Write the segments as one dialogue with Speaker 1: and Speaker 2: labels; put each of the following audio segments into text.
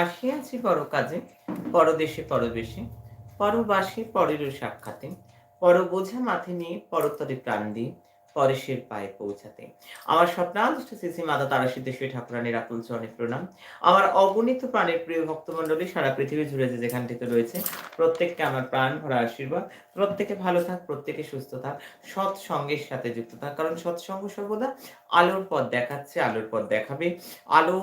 Speaker 1: আসিয়াছি পর কাজে পরদেশে পরবেশে, পরবাসী পরেরও সাক্ষাতে পর বোঝা মাথে নিয়ে পরতরে প্রাণ দিয়ে পরেশের পায়ে পৌঁছাতে। আমার স্বপ্নাদৃষ্ট শ্রী মাতা তারা সিদ্ধেশ্বরী ঠাকুরানীর আকুল চরণে প্রণাম। আমার অগণিত প্রাণের প্রিয় ভক্তমণ্ডলী, সারা পৃথিবী জুড়ে যে যেখানটিতে রয়েছে, প্রত্যেককে আমার প্রাণ ভরা আশীর্বাদ। প্রত্যেকে ভালো থাক, প্রত্যেকে সুস্থ থাক সৎ সঙ্গের সাথে যুক্ত থাক। কারণ সৎসঙ্গ সর্বদা আলোর পথ দেখাচ্ছে, আলোর পথ দেখাবে। আলো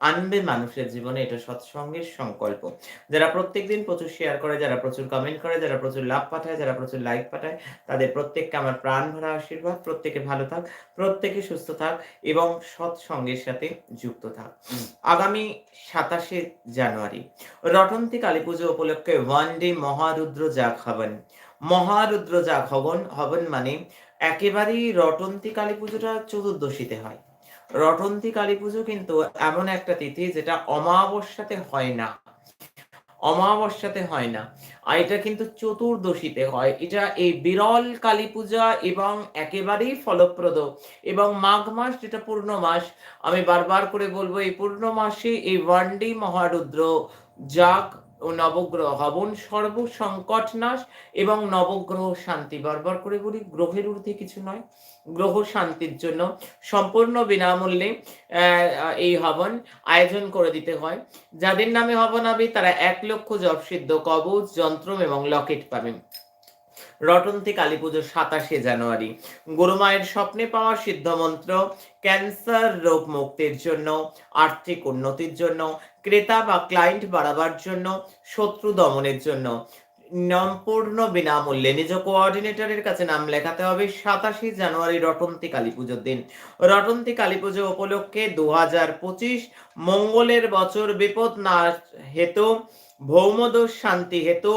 Speaker 1: আনবে মানুষের জীবনে এটা সৎসঙ্গের সংকল্প। যারা প্রত্যেকদিন প্রচুর শেয়ার করে, যারা প্রচুর কমেন্ট করে, যারা প্রচুর লাভ পাঠায়, যারা প্রচুর লাইক পাঠায়, তাদের প্রত্যেককে আমার প্রাণ ভরা আশীর্বাদ। প্রত্যেকে ভালো থাক, প্রত্যেকে সুস্থ থাক এবং সৎসঙ্গের সাথে যুক্ত থাক। আগামী সাতাশে জানুয়ারি রটন্তি কালী পুজো উপলক্ষে ওয়ান ডে মহারুদ্র জাগ হবন। মহারুদ্র জাগ হবন হবন মানে একেবারেই রটন্তি কালী পুজোটা চতুর্দশীতে হয়। রটন্তি কালী পুজো কিন্তু এমন একটা তিথি যেটা অমাবস্যাতে হয় না। অমাবস্যাতে হয় না। আর এটা কিন্তু চতুর্দশীতে হয়। এটা এই বিরল কালী পূজা এবং একেবারেই ফলপ্রদ। এবং মাঘ মাস যেটা পূর্ণ মাস, আমি বারবার করে বলব, এই পূর্ণ মাসে এই ওয়ানডে মহারুদ্র যাগ ও নবগ্রহ হবন সর্ব সংকট নাশ এবং নবগ্রহ শান্তি বারবার করে বলি, গ্রহের ঊর্ধ্বে কিছু নয়, গ্রহ শান্তির জন্য সম্পূর্ণ বিনামূল্যে এই হবন আয়োজন করে দিতে হয়। যাদের নামে হবন হবে, তারা এক লক্ষ জপসিদ্ধ কবচ যন্ত্রম এবং লকেট পাবেন। রটন্তি কালী পুজো সাতাশে জানুয়ারি। গুরুমায়ের স্বপ্নে পাওয়া সিদ্ধমন্ত্র, ক্যান্সার রোগ মুক্তির জন্য, আর্থিক উন্নতির জন্য, ক্রেতা বা ক্লায়েন্ট বাড়াবার জন্য, শত্রু দমনের জন্য। সম্পূর্ণ বিনামূল্যে নিজ কোঅর্ডিনেটরের কাছে নাম লেখাতে হবে সাতাশে জানুয়ারি রটন্তি কালী পুজোর দিন। রটন্তি কালী পুজো উপলক্ষে দু হাজার পঁচিশ মঙ্গলের বছর বিপদ না হেতু, ভৌমদোষ শান্তি হেতু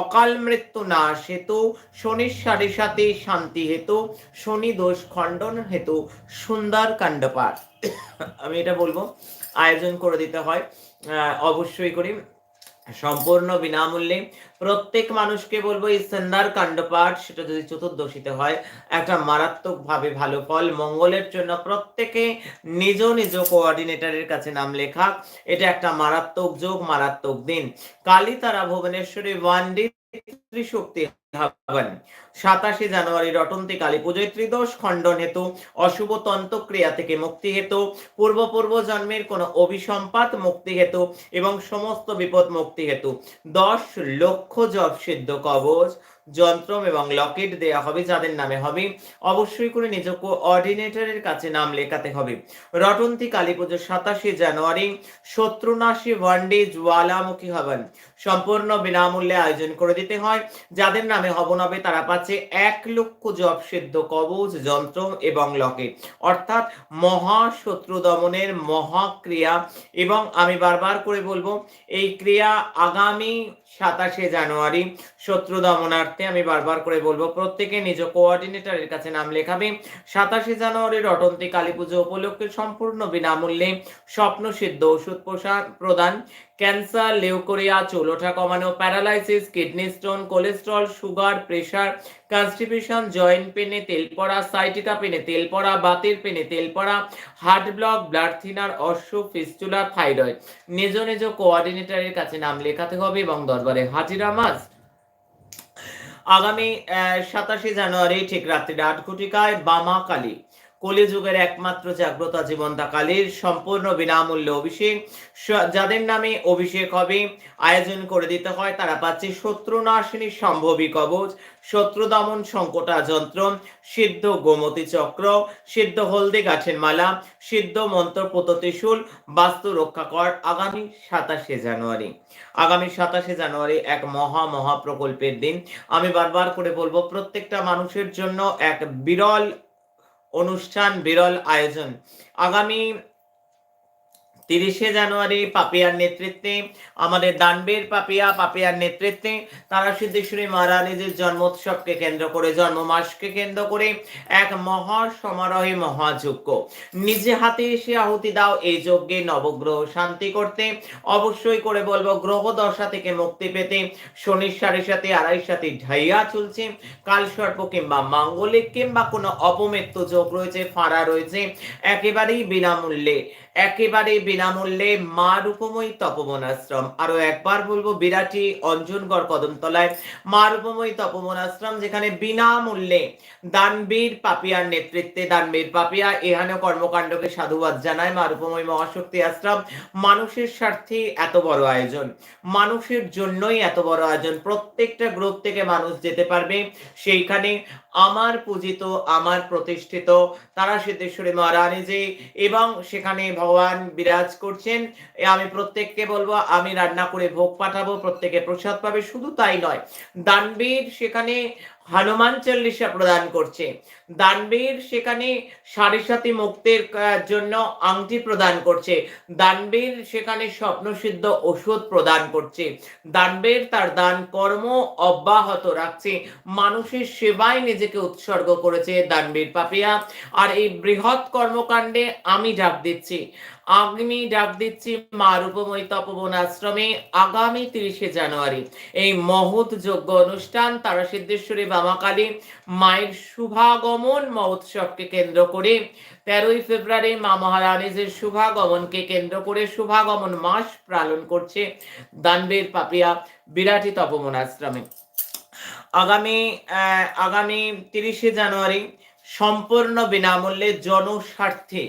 Speaker 1: অকাল মৃত্যু নাশ হেতু শনির সাড়ে সাথে শান্তি হেতু, শনি দোষ খণ্ডন হেতু, সুন্দর কাণ্ড পাঠ আমি এটা বলব, আয়োজন করে দিতে হয় অবশ্যই করি। সম্পূর্ণ বিনামূল্যে প্রত্যেক মানুষকে বলব এই সন্ধ্যার কাণ্ডপাঠ, সেটা যদি চতুর্দশীতে হয়, একটা মারাত্মক ভাবে ভালো ফল। মঙ্গলের জন্য প্রত্যেকে নিজ নিজ কোঅর্ডিনেটরের কাছে নাম লেখা। এটা একটা মারাত্মক যোগ, মারাত্মক দিন। কালী তারা ভুবনেশ্বরী ওয়ান ডে ত্রিশক্তি হবেন সাতাশে জানুয়ারি রটন্তি কালী পুজোয় ত্রিদোষ খণ্ডন হেতু অশুভ তন্ত্র ক্রিয়া থেকে মুক্তি হেতু। পূর্ব পূর্ব জন্মের কোনো অভিসম্পাত মুক্তি হেতু এবং সমস্ত বিপদ মুক্তি হেতু। দশ লক্ষ সিদ্ধ কবচ এবং লকেট দেয়া হবে যাদের নামে হবে। অবশ্যই করে নিজ কোঅর্ডিনেটরের কাছে নাম লেখাতে হবে। রটন্তি কালী পুজো সাতাশে জানুয়ারি শত্রুনাশী ওয়ানডে জ্বালামুখী হবেন। সম্পূর্ণ বিনামূল্যে আয়োজন করে দিতে হয়। যাদের নামে হবন হবে, তারা পাচ্ছে এক লক্ষ জপ সিদ্ধ কবচ যন্ত্র এবং লকেট। অর্থাৎ মহা শত্রু দমনের মহাক্রিয়া। এবং আমি বারবার করে বলব, এই ক্রিয়া আগামী সাতাশে জানুয়ারি শত্রু দমনার্থে আমি বারবার করে বলব, প্রত্যেকে নিজ কোঅর্ডিনেটরের কাছে নাম লেখাবে। সাতাশে জানুয়ারি রটন্তি কালী পুজো উপলক্ষে সম্পূর্ণ বিনামূল্যে স্বপ্ন সিদ্ধ ওষুধ প্রদান ক্যান্সার লিউকোরিয়া চুলোঠা কমানো paralysis kidney stone cholesterol sugar pressure constipation joint পেনে তেল পড়া সাইটিকা পেনে তেল পড়া, বাতের পেনে তেল পড়া হার্ট ব্লক ব্লাড থিনার অশ্ব ফিস্টুলা থাইরয়েড নিজ নিজ কোঅর্ডিনেটরের কাছে নাম লেখাতে হবে এবং দরবারে হাজিরা মাস আগামী সাতাশে জানুয়ারি ঠিক রাত্রি আট ঘটিকায় বামা কালী কলিযুগের একমাত্র জাগ্রতা জীবন্তা কালীর সম্পূর্ণ বিনামূল্য অভিষেক। যাদের নামে অভিষেক হবে, আয়োজন করে দিতে হয়, তারা পাচ্ছে শত্রুনাশিনী সম্ভবী কবচ, শত্রু দমন সংকটা যন্ত্র, সিদ্ধ গোমতী চক্র, সিদ্ধ হলদে গাছের মালা, সিদ্ধ মন্ত্র প্রতিশূল বাস্তু রক্ষা কর আগামী সাতাশে জানুয়ারি। আগামী সাতাশে জানুয়ারি এক মহা মহা প্রকল্পের দিন। আমি বারবার করে বলব, প্রত্যেকটা মানুষের জন্য এক বিরল অনুষ্ঠান বিরল আয়োজন। আগামী তিরিশে জানুয়ারি পাপিয়ার নেতৃত্বে, আমাদের দানবীর পাপিয়া, পাপিয়ার নেতৃত্বে তারা সিদ্ধেশ্বরী মহারানীজির জন্মোৎসবকে কেন্দ্র করে জন্ম মাসকে কেন্দ্র করে এক মহা সমারোহে মহাযজ্ঞ। নিজে হাতে এসে আহুতি দাও এই যজ্ঞে, নবগ্রহ শান্তি করতে। অবশ্যই করে বলব, গ্রহ দশা থেকে মুক্তি পেতে। শনির সাড়ে সাথে আড়াই সাথে ঢাইয়া চলছে। কাল সর্প কিংবা মাঙ্গলিক কিংবা কোনো অপমৃত্যু যোগ রয়েছে, ফাঁড়া রয়েছে। একেবারেই বিনামূল্যে একেবারে বিনামূল্যে মা রূপময়ী তপবন আশ্রম আরও একবার বলব, বিরাটি অঞ্জনগড় কদমতলায় মা রূপময়ী তপবন আশ্রম যেখানে বিনামূল্যে দানবীর পাপিয়ার নেতৃত্বে, দানবীর পাপিয়া এখানে কর্মকাণ্ডকে সাধুবাদ জানায় মা রূপময়ী মহাশক্তি আশ্রম। মানুষের স্বার্থে এত বড় আয়োজন, মানুষের জন্যই এত বড় আয়োজন। প্রত্যেকটা গ্রুপ থেকে মানুষ যেতে পারবে। সেইখানে আমার পূজিত, আমার প্রতিষ্ঠিত। তারা সিদ্ধেশ্বরী মহারানীজি এবং সেখানে ভগবান বিরাজ করছেন। আমি প্রত্যেককে বলব, আমি রান্না করে ভোগ পাঠাবো, প্রত্যেকে প্রসাদ পাবে। শুধু তাই নয়, দানবীর সেখানে হনুমান চল্লিশা প্রদান করছে। দানবীর সেখানে সাড়ে সাথী মুক্তির জন্য আংটি প্রদান করছে। দানবীর সেখানে স্বপ্নসিদ্ধ ওষুধ প্রদান করছে। দানবীর তার দান কর্ম অব্যাহত রাখছে। মানুষের সেবায় নিজেকে উৎসর্গ করেছে দানবীর পাপিয়া। আর এই বৃহৎ কর্মকাণ্ডে আমি ডাক দিচ্ছি। আমি ডাক দিচ্ছি মা রূপময়ী তপবন আশ্রমে আগামী তিরিশে জানুয়ারি। এই মহৎ যজ্ঞ অনুষ্ঠান তারা সিদ্ধেশ্বরী বামাকালী মায়ের শুভাগমন মহোৎসবকে কেন্দ্র করে তেরোই ফেব্রুয়ারি মা মহারানীজের শুভাগমনকে কেন্দ্র করে শুভাগমন মাস পালন করছে দানবীর পাপিয়া বিরাটি তপবন আশ্রমে আগামী আগামী তিরিশে জানুয়ারি সম্পূর্ণ বিনামূল্যে জনস্বার্থে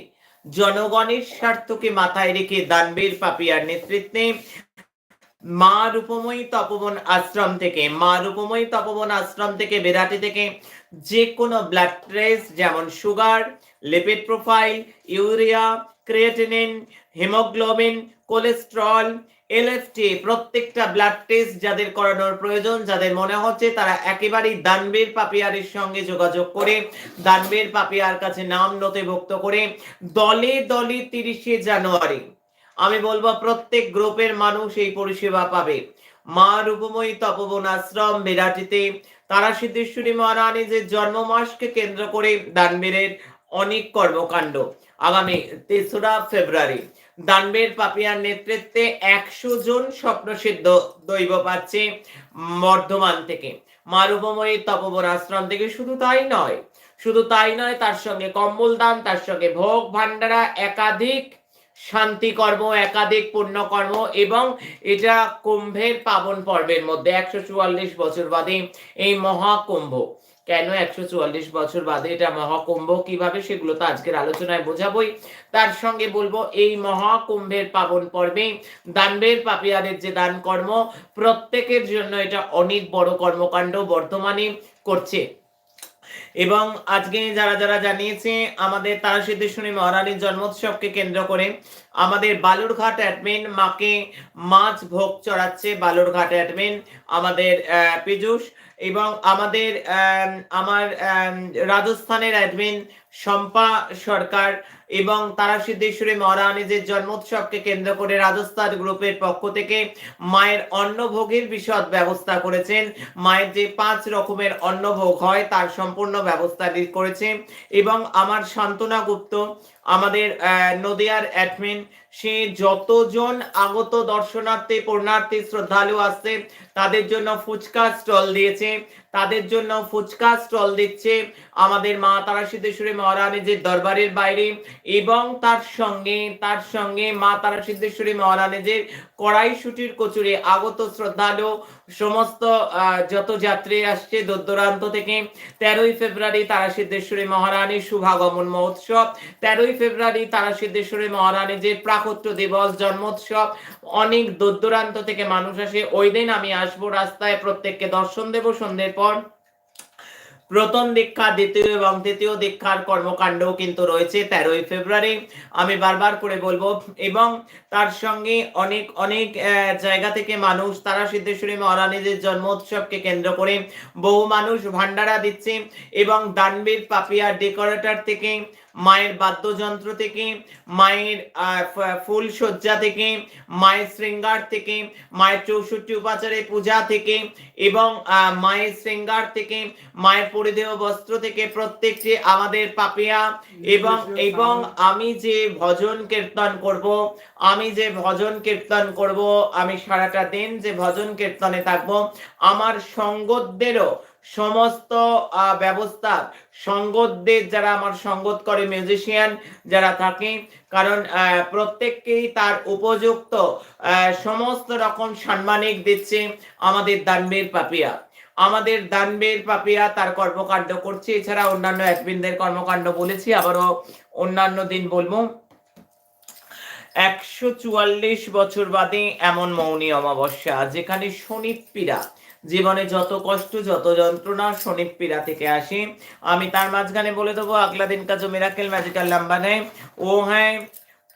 Speaker 1: জনগণের স্বার্থকে মাথায় রেখে দানবীর পাপিয়ার নেতৃত্বে মা রূপময়ী তপবন আশ্রম থেকে মা রূপময়ী তপবন আশ্রম থেকে বেদাটি থেকে যে কোনো ব্লাড টেস্ট যেমন sugar lipid profile urea creatinine haemoglobin cholesterol LFT প্রত্যেকটা ব্লাড টেস্ট যাদের করানোর প্রয়োজন, যাদের মনে হচ্ছে তারা একেবারেই দানবীর পাপিয়ারের সঙ্গে যোগাযোগ করে, দানবীর পাপিয়ার কাছে নাম নথিভুক্ত করে দলে দলে তিরিশে জানুয়ারি, আমি বলব প্রত্যেক গ্রুপের মানুষ এই পরিষেবা পাবে। মা রূপময়ী তপবন আশ্রম, বিরাটিতে তারা সিদ্ধেশ্বরী যে জন্ম মাসকে কেন্দ্র করে দানবীরের অনেক কর্মকাণ্ড। আগামী তেসরা ফেব্রুয়ারি দানবীর পাপিয়ার নেতৃত্বে একশো জন স্বপ্নসিদ্ধ দৈব পাচ্ছে বর্ধমান থেকে। মা রূপময়ী তপবন আশ্রম থেকে শুধু তাই নয়, শুধু তাই নয়, তার সঙ্গে কম্বল দান, তার সঙ্গে ভোগ ভান্ডারা একাধিক শান্তি কর্ম, একাধিক পুণ্যকর্ম এবং এটা কুম্ভের পাবন পর্বের মধ্যে। একশো চুয়াল্লিশ বছর বাদে এই মহাকুম্ভ। কেন একশো চুয়াল্লিশ বছর বাদে এটা মহাকুম্ভ? কীভাবে সেগুলো তো আজকের আলোচনায় বোঝাবই। তার সঙ্গে বলব, এই মহাকুম্ভের পাবন পর্বে দানবের পাপিয়াদের যে দান কর্ম প্রত্যেকের জন্য এটা অনেক বড় কর্মকাণ্ড বর্তমানে করছে। এবং আজকে যারা যারা জানিয়েছে, আমাদের তারা সিদ্ধেশ্বরী মহারানীর জন্মোৎসবকে কেন্দ্র করে আমাদের বালুরঘাট অ্যাডমিন মাকে মাছ ভোগ চড়াচ্ছে বালুরঘাট অ্যাডমিন আমাদের পীযুষ এবং আমাদের আমার রাজস্থানের অ্যাডমিন শম্পা সরকার এবং তারা সিদ্ধেশ্বরী মহারানীদের জন্মোৎসবকে কেন্দ্র করে রাজস্থান গ্রুপের পক্ষ থেকে মায়ের অন্নভোগের বিশদ ব্যবস্থা করেছেন। মায়ের যে পাঁচ রকমের অন্নভোগ হয়, তার সম্পূর্ণ ব্যবস্থা করেছে। এবং আমার সান্ত্বনা গুপ্ত আমাদের নদিয়ার অ্যাডমিন সে যতজন আগত দর্শনার্থী, পূর্ণার্থী, শ্রদ্ধালু আসছে, তাদের জন্য ফুচকা স্টল দিয়েছে, তাদের জন্য ফুচকা স্টল দিচ্ছে আমাদের মা তারা সিদ্ধেশ্বরী মহারানীজির দরবারের বাইরে এবং তার সঙ্গে তার সঙ্গে মা তারা সিদ্ধেশ্বরী মহারানীজির কড়াইশুটির কচুরে আগত শ্রদ্ধালু সমস্ত যত যাত্রী আসছে দূরদূরান্ত থেকে, তেরোই ফেব্রুয়ারি তারা সিদ্ধেশ্বরী মহারানীর শুভাগমন মহোৎসব, তেরোই ফেব্রুয়ারি তারা সিদ্ধেশ্বরী মহারানীজির প্রাকত্য দিবস জন্মোৎসব, অনেক দূর দূরান্ত থেকে মানুষ আসে। ওই দিন আমি আসব রাস্তায়, প্রত্যেককে দর্শন দেব সন্ধ্যের পর। প্রথম দীক্ষা, দ্বিতীয় এবং তৃতীয় দীক্ষার কর্মকাণ্ডও কিন্তু রয়েছে তেরোই ফেব্রুয়ারি। আমি বারবার করে বলব, এবং তার সঙ্গে অনেক অনেক জায়গা থেকে মানুষ, তারা সিদ্ধেশ্বরী মহারানীদের জন্ম উৎসবকে কেন্দ্র করে বহু মানুষ ভান্ডারা দিচ্ছে এবং দানবীর পাপিয়া ডেকোরেটর থেকে মায়ের বাদ্যযন্ত্র থেকে মায়ের ফুল সজ্জা থেকে মায়ের শৃঙ্গার থেকে মায়ের চৌষট্টি উপাচারে পূজা থেকে এবং মায়ের শৃঙ্গার থেকে মায়ের পরিধেয় বস্ত্র থেকে প্রত্যেকটি আমাদের পাপিয়া এবং এবং আমি যে ভজন কীর্তন করব আমি যে ভজন কীর্তন করব আমি সারাটা দিন যে ভজন কীর্তনে থাকব আমার সঙ্গদেরও সমস্ত ব্যবস্থা সঙ্গতদের যারা আমার সঙ্গত করে মিউজিশিয়ান যারা থাকে, কারণ প্রত্যেককেই তার উপযুক্ত সমস্ত রকম সাম্মানিক দিচ্ছে আমাদের দানবীর পাপিয়া। আমাদের দানবীর পাপিয়া তার কর্মকাণ্ড করছে। এছাড়া অন্যান্য অ্যাডমিনদের কর্মকাণ্ড বলেছি, আবারও অন্যান্য দিন বলব। একশো চুয়াল্লিশ বছর বাদে এমন মৌনী অমাবস্যা, যেখানে শনিপীড়া জীবনে যত কষ্ট, যত যন্ত্রণা শনি পীড়া থেকে আসি, আমি তার মাঝখানে বলে দেবো, আগলা দিন কাজ মেরাকেল ম্যাজিক্যাল নাম্বার নেই ও হ্যাঁ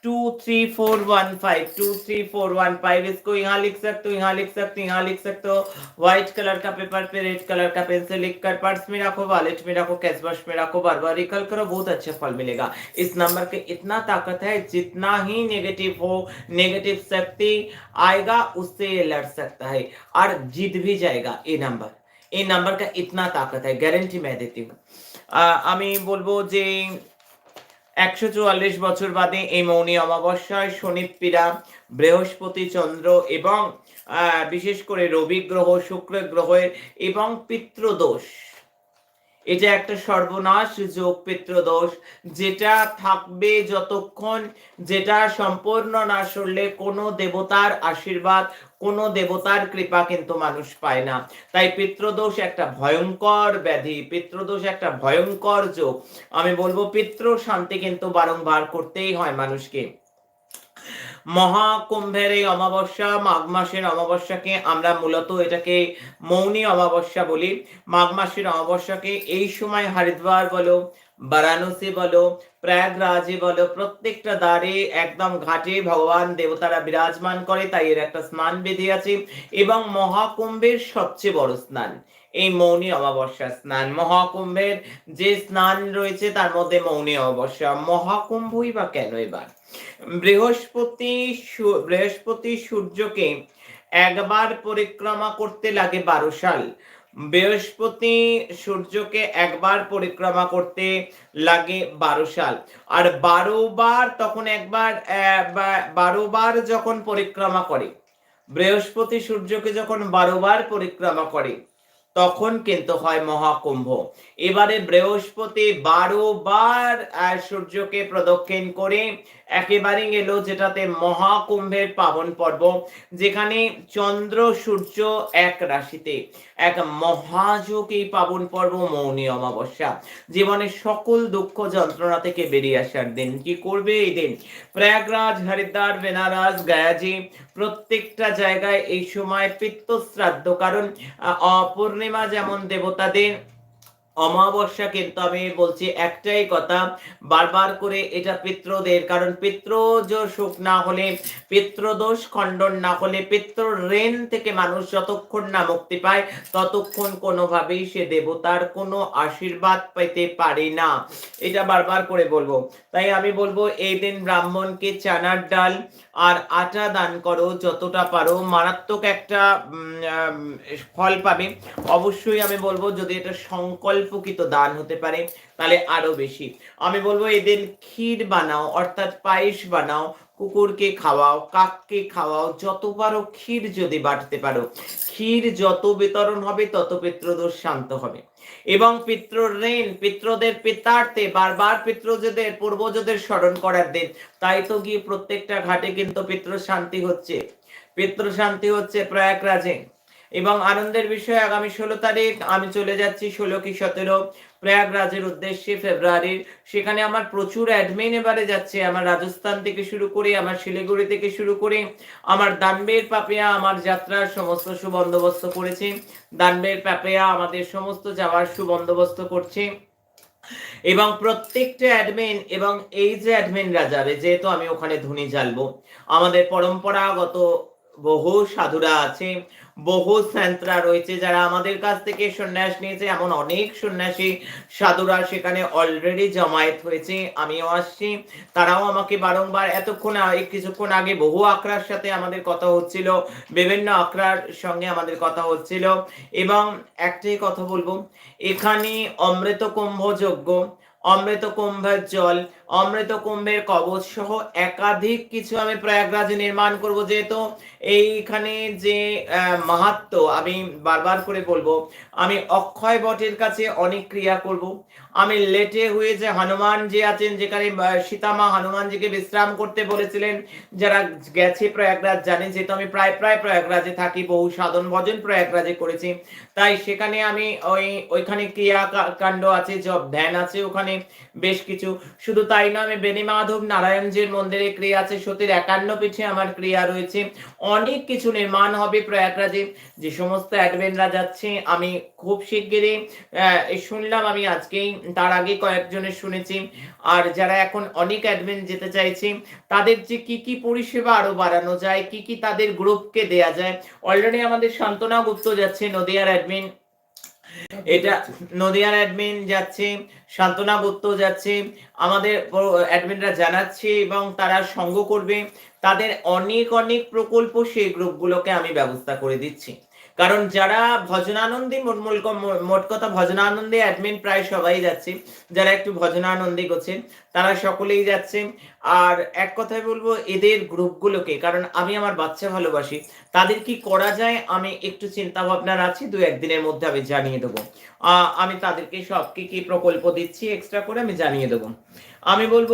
Speaker 1: two three four one five two three four one five इसको यहाँ लिख सकते हो यहाँ लिख सकते हो यहाँ लिख सकते हो व्हाइट कलर का पेपर पे रेड कलर का पेन से लिख कर पर्स में रखो वॉलेट में रखो कैश बॉक्स में रखो बार बार रिकल करो बहुत अच्छा फल मिलेगा इस नंबर के इतना ताकत है जितना ही नेगेटिव हो नेगेटिव शक्ति आएगा उससे ये लड़ सकता है और जीत भी जाएगा ये नंबर এই নাম্বার কা ইতনা তাকত है গ্যারেন্টি मैं देती हूँ আহ, আমি বলবো যে একশো চুয়াল্লিশ বছর বাদে এই মৌনি অমাবস্যায় শনি পীড়া বৃহস্পতি চন্দ্র এবং বিশেষ করে রবি গ্রহ, শুক্র গ্রহের এবং পিতৃদোষ এটা একটা সর্বনাশ যোগ পিতৃদোষ যেটা থাকবে যতক্ষণ যেটা সম্পূর্ণ না সরলে কোনো দেবতার আশীর্বাদ, কোনো দেবতার কৃপা কিন্তু মানুষ পায় না। তাই পিতৃদোষ একটা ভয়ঙ্কর ব্যাধি পিতৃদোষ একটা ভয়ঙ্কর যোগ। আমি বলব পিতৃ শান্তি কিন্তু বারংবার করতেই হয় মানুষকে। মহাকুম্ভের এই অমাবস্যা, মাঘ মাসের অমাবস্যাকে আমরা মূলত এটাকে মৌনী অমাবস্যা বলি। মাঘ মাসের অমাবস্যাকে এই সময় হরিদ্বার বলো, বারাণসী বলো, প্রয়াগরাজে বলো, প্রত্যেকটা দ্বারে একদম ঘাটে ভগবান দেবতারা বিরাজমান করে, তাই এর একটা স্নান বিধি আছে। এবং মহাকুম্ভের সবচেয়ে বড় স্নান, এই মৌনী অমাবস্যা স্নান। মহাকুম্ভের যে স্নান রয়েছে, তার মধ্যে মৌনী অমাবস্যা। মহাকুম্ভই বা কেন এবার বৃহস্পতি বৃহস্পতি সূর্যকে একবার পরিক্রমা করতে লাগে বারো সাল। বৃহস্পতি সূর্যকে একবার পরিক্রমা করতে লাগে বারো সাল। আর বারো বার তখন একবার বারো বার যখন পরিক্রমা করে, বৃহস্পতি সূর্যকে যখন বারো বার পরিক্রমা করে, তখন কিন্তু হয় মহাকুম্ভ। এবারে বৃহস্পতি বারো বার সূর্যকে প্রদক্ষিণ করে একেবারে গেল যেটাতে মহাকুম্ভের পাবন পর্ব, যেখানে চন্দ্র, সূর্য এক রাশিতে, এক মহাযোগ এই পাবন পর্ব, মৌনী অমাবস্যা। জীবনের সকল দুঃখ যন্ত্রণা থেকে বেরিয়ে আসার দিন। কি করবে এই দিন? প্রয়াগরাজ, হরিদ্বার, বেনারস, গয়াজি, প্রত্যেকটা জায়গায় এই সময় পিত্ত শ্রাদ্ধ কারণ অপূর্ণিমা যেমন দেবতাদের অমাবস্যা কিন্তু আমি বলছি একটাই কথা, বারবার করে এটা পিত্রদের, কারণ পিত্রজ সুখ না হলে, পিত্রদোষ খণ্ডন না হলে পিত্র ঋণ থেকে মানুষ যতক্ষণ না মুক্তি পায়, ততক্ষণ কোনোভাবেই সে দেবতার কোনো আশীর্বাদ পেতে পারে না। এটা বারবার করে বলব। তাই আমি বলব, এই দিন ব্রাহ্মণকে চানার ডাল আর আটা দান করো যতটা পারো। মারাত্মক একটা ফল পাবে। অবশ্যই আমি বলব, যদি এটা সংকল্পকৃত দান হতে পারে, তাহলে আরও বেশি। আমি বলব এদিন ক্ষীর বানাও, অর্থাৎ পায়েস বানাও, কুকুরকে খাওয়াও, কাককে খাওয়াও, যত পারো ক্ষীর যদি বাটতে পারো। ক্ষীর যত বিতরণ হবে, তত পিতৃদোষ শান্ত হবে। এবং পিতৃ ঋণ, পিতৃদের পিতার্থে বারবার পিতৃজদের পূর্বজদের স্মরণ করার দিন, তাই তো গিয়ে প্রত্যেকটা ঘাটে কিন্তু পিতৃ শান্তি হচ্ছে। পিতৃ শান্তি হচ্ছে প্রয়াগরাজে। এবং আনন্দের বিষয়, আগামী ষোলো তারিখ আমি চলে যাচ্ছি ষোলো কি সতেরো প্রয়াগরাজের উদ্দেশ্যে ফেব্রুয়ারির। সেখানে আমার প্রচুর অ্যাডমিন এবারে যাচ্ছে, আমার রাজস্থান থেকে শুরু করে, আমার শিলিগুড়ি থেকে শুরু করে, আমার দানবের পাপিয়া, আমার যাত্রার সমস্ত সুবন্দোবস্ত করেছে। দানবের পাপিয়া আমাদের সমস্ত যাওয়ার সুবন্দোবস্ত করছে। এবং প্রত্যেকটা অ্যাডমিন এবং এই যে অ্যাডমিনরা যাবে যেহেতু আমি ওখানে ধুনি জ্বালবো, আমাদের পরম্পরাগত বহু সাধুরা আছে বহু স্যান্ত্রা রয়েছে যারা আমাদের কাছ থেকে সন্ন্যাস নিয়েছে, এমন অনেক সন্ন্যাসী সাধুরা সেখানে অলরেডি জমায়েত হয়েছে, আমিও আসছি। তারাও আমাকে বারংবার এতক্ষণ কিছুক্ষণ আগে বহু আখড়ার সাথে আমাদের কথা হচ্ছিল, বিভিন্ন আখড়ার সঙ্গে আমাদের কথা হচ্ছিল। এবং একটাই কথা বলব, এখানে অমৃত কুম্ভ যজ্ঞ অমৃত কুম্ভের জল অমৃত কুম্ভের কবচ সহ একাধিক কিছু আমি প্রয়াগরাজে নির্মাণ করব, যেহেতু এইখানে যে মাহাত্ম আমি বারবার করে বলব, আমি অক্ষয় বটের কাছে অনেক ক্রিয়া করব। আমি লেটে হয়ে যে হনুমান যে আছেন, যেখানে সীতামা হনুমানজিকে বিশ্রাম করতে বলেছিলেন, যারা গেছে প্রয়াগরাজ জানে, যেহেতু আমি প্রায় প্রায় প্রয়াগরাজে থাকি, বহু সাধন ভজন প্রয়াগরাজে করেছি, তাই সেখানে আমি ওই, ওইখানে ক্রিয়া কাণ্ড আছে জব ধ্যান আছে, ওখানে বেশ কিছু। শুধু তাই না আমি বেনি মাধব নারায়ণজির মন্দিরে ক্রিয়া আছে, সতীর একান্ন পিঠে আমার ক্রিয়া রয়েছে। অনেক কিছু নির্মাণ হবে প্রয়াগরাজে। যে সমস্ত অ্যাডভেনরা যাচ্ছে, আমি খুব শিগগিরই শুনলাম আমি আজকেই, তার আগে কয়েকজনের শুনেছি। আর যারা এখন অনেক অ্যাডমিন যেতে চাইছে, তাদের যে কি কি পরিষেবা আরও বাড়ানো যায়, কি কি তাদের গ্রুপকে দেয়া যায়। অলরেডি আমাদের শান্তনা গুপ্ত যাচ্ছে নদিয়ার অ্যাডমিন এটা নদিয়ার অ্যাডমিন যাচ্ছে, শান্তনা গুপ্ত যাচ্ছে, আমাদের অ্যাডমিনরা জানাচ্ছে এবং তারা সঙ্গ করবে। তাদের অনেক অনেক প্রকল্প সেই গ্রুপগুলোকে আমি ব্যবস্থা করে দিচ্ছি। কারণ যারা ভজনানন্দী মূল মোট কথা ভজনানন্দী অ্যাডমিন প্রায় সবাই যাচ্ছে। যারা একটু ভজনানন্দী করছেন তারা সকলেই যাচ্ছে। আর এক কথায় বলব, এদের গ্রুপগুলোকে, কারণ আমি আমার বাচ্চা ভালোবাসি, তাদের কি করা যায় আমি একটু চিন্তা ভাবনার আছি দু একদিনের মধ্যে আমি জানিয়ে দেবো। আমি তাদেরকে সব কি কি প্রকল্প দিচ্ছি এক্সট্রা করে আমি জানিয়ে দেবো। আমি বলব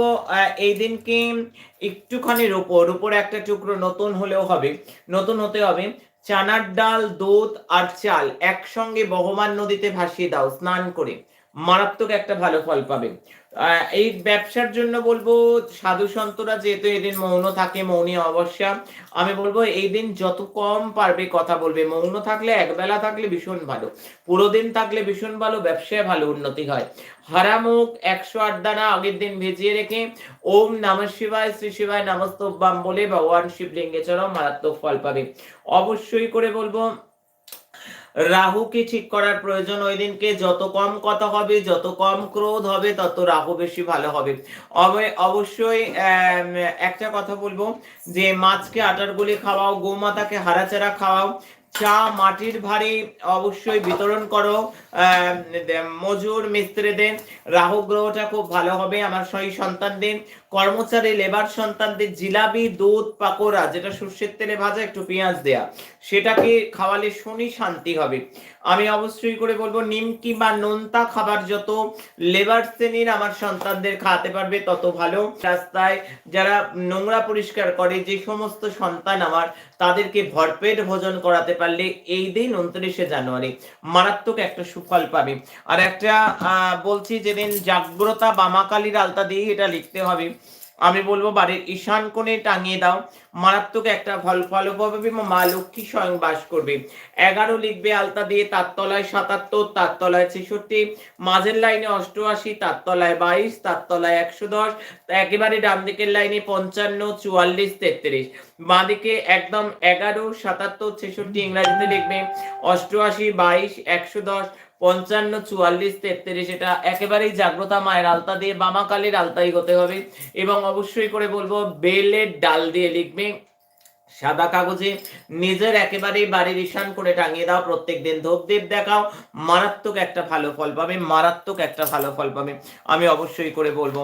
Speaker 1: এই দিনকে একটুখানি রূপো রূপোর একটা টুকরো নতুন হলেও হবে, নতুন হতে হবে। চানার ডাল দুধ আর চাল একসঙ্গে বহমান নদীতে ভাসিয়ে দাও, স্নান করে। মারাত্মক একটা ভালো ফল পাবে। এই ব্যবসার জন্য বলব, সাধু সন্তরা যেহেতু এদিন মৌন থাকে, মৌনী অবশ্যা। আমি বলব, এই দিন যত কম পারবে কথা বলবে। মৌন থাকলে একবেলা থাকলে ভীষণ ভালো। পুরো দিন থাকলে ভীষণ ভালো, ব্যবসায় ভালো উন্নতি হয়। হারামুখ একশো আট দানা আগের দিন ভেজিয়ে রেখে, ওম নম শিবায়, শ্রী শিবায় নমস্তব্বাম বলে ভগবান শিবলিঙ্গে চড়াও মারাত্মক ফল পাবে। অবশ্যই করে বলব রাহুকে ঠিক করার প্রয়োজন ওই দিনকে। যত কম কথা হবে, যত কম ক্রোধ হবে, তত রাহু বেশি ভালো হবে। অবশ্যই একটা কথা বলব যে মাছকে আটার গুলি খাওয়াও, গোমাতাকে হারাচারা খাওয়াও, চা মাটির ভারী অবশ্যই বিতরণ করো মজুর মিস্ত্রিদের। রাহু গ্রহটা খুব ভালো হবে, আমার সই সন্তানদের। কর্মচারী লেবার সন্তানদের জিলাপি, দুধ, পাকোড়া, যেটা সর্ষের তেলে ভাজা, একটু পেঁয়াজ দেয়া। সেটাকে খাওয়ালে শনি শান্তি হবে? আমি অবশ্যই করে বলব, নিমকি বা নোনতা খাবার যত লেবার শ্রেণির আমার সন্তানদের খাওয়াতে পারবে, তত ভালো। রাস্তায় যারা নোংরা পরিষ্কার করে, যে সমস্ত সন্তান আমার, তাদেরকে ভরপেট ভোজন করাতে পারলে এই দিন উনত্রিশে জানুয়ারি মারাত্মক একটা সুফল পাবে। আর একটা বলছি, যেদিন জাগ্রতা বামাকালীর আলতা দিয়ে এটা লিখতে হবে। আমি বলব বাড়ির ঈশান কোণে টাঙিয়ে দাও। মারাত্মক একটা ফল পাবে মা লক্ষ্মী স্বয়ং বাস করবে। এগারো লিখবে আলতা দিয়ে, তার তলায় সাতাত্তর, তার তলায় ছেষট্টি, মাঝের লাইনে অষ্টআশি, তার তলায় বাইশ, তার তলায় একশো দশ, একেবারে ডান দিকের লাইনে পঞ্চান্ন, চুয়াল্লিশ, তেত্রিশ। বাঁ দিকে একদম এগারো, সাতাত্তর, ছেষট্টি ইংরাজিতে লিখবে অষ্টআশি, বাইশ, একশো দশ পঞ্চান্ন, চুয়াল্লিশ, তেত্রিশ, এটা একেবারেই জাগ্রতা মায়ের আলতা দিয়ে বামাকালের আলতাই হতে হবে। এবং অবশ্যই করে বলব বেলের ডাল দিয়ে লিখবে। সাদা কাগজে নিজের একেবারে বাড়ির ঈশান করে টাঙিয়ে দাও প্রত্যেক দিন ধূপদীপ দেখাও। মারাত্মক একটা ভালো ফল পাবে, মারাত্মক একটা ভালো ফল পাবে। আমি অবশ্যই করে বলব,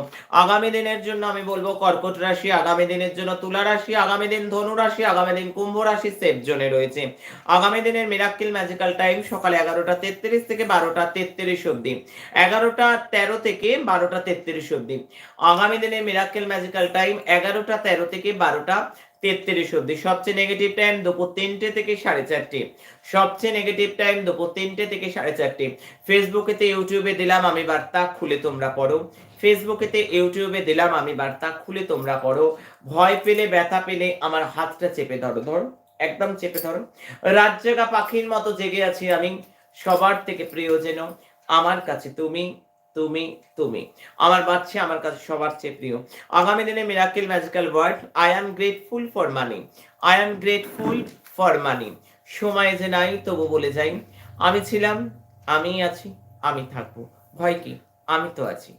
Speaker 1: আগামী দিনের জন্য আমি বলব, কর্কট রাশি আগামী দিনের জন্য তুলা রাশি, আগামী দিন ধনু রাশি, আগামী দিন কুম্ভ রাশি, সেফ জোনে রয়েছে। আগামী দিনের মিরাক্কিল ম্যাজিক্যাল টাইম সকাল এগারোটা তেত্রিশ থেকে বারোটা তেত্রিশ অব্দি এগারোটা তেরো থেকে বারোটা তেত্রিশ অব্দি আগামী দিনের মিরাক্কেল ম্যাজিক্যাল টাইম এগারোটা তেরো থেকে বারোটা তেত্রিশ অব্দি সবচেয়ে নেগেটিভ টাইম দুপুর তিনটে থেকে সাড়ে চারটে। সবচেয়ে নেগেটিভ টাইম দুপুর তিনটে থেকে সাড়ে চারটে। ফেসবুকেতে ইউটিউবে দিলাম আমি বার্তা, খুলে তোমরা পড়ো। ফেসবুকেতে ইউটিউবে দিলাম আমি বার্তা, খুলে তোমরা পড়ো। ভয় পেলে, ব্যথা পেলে আমার হাতটা চেপে ধরো ধরো, একদম চেপে ধরো। রাত জাগা পাখির মতো জেগে আছি আমি। সবার থেকে প্রিয় যেন আমার কাছে তুমি। তুমি তুমি। আমার বাচ্চা, আমার কাছে সবার চেয়ে প্রিয়। আগামী দিনে miracle magical word I am grateful for money I am grateful for money সময় যে নাই, তবু বলে যাই। আমি ছিলাম আমি আছি, আমি থাকব। ভয় কি? আমি তো আছি।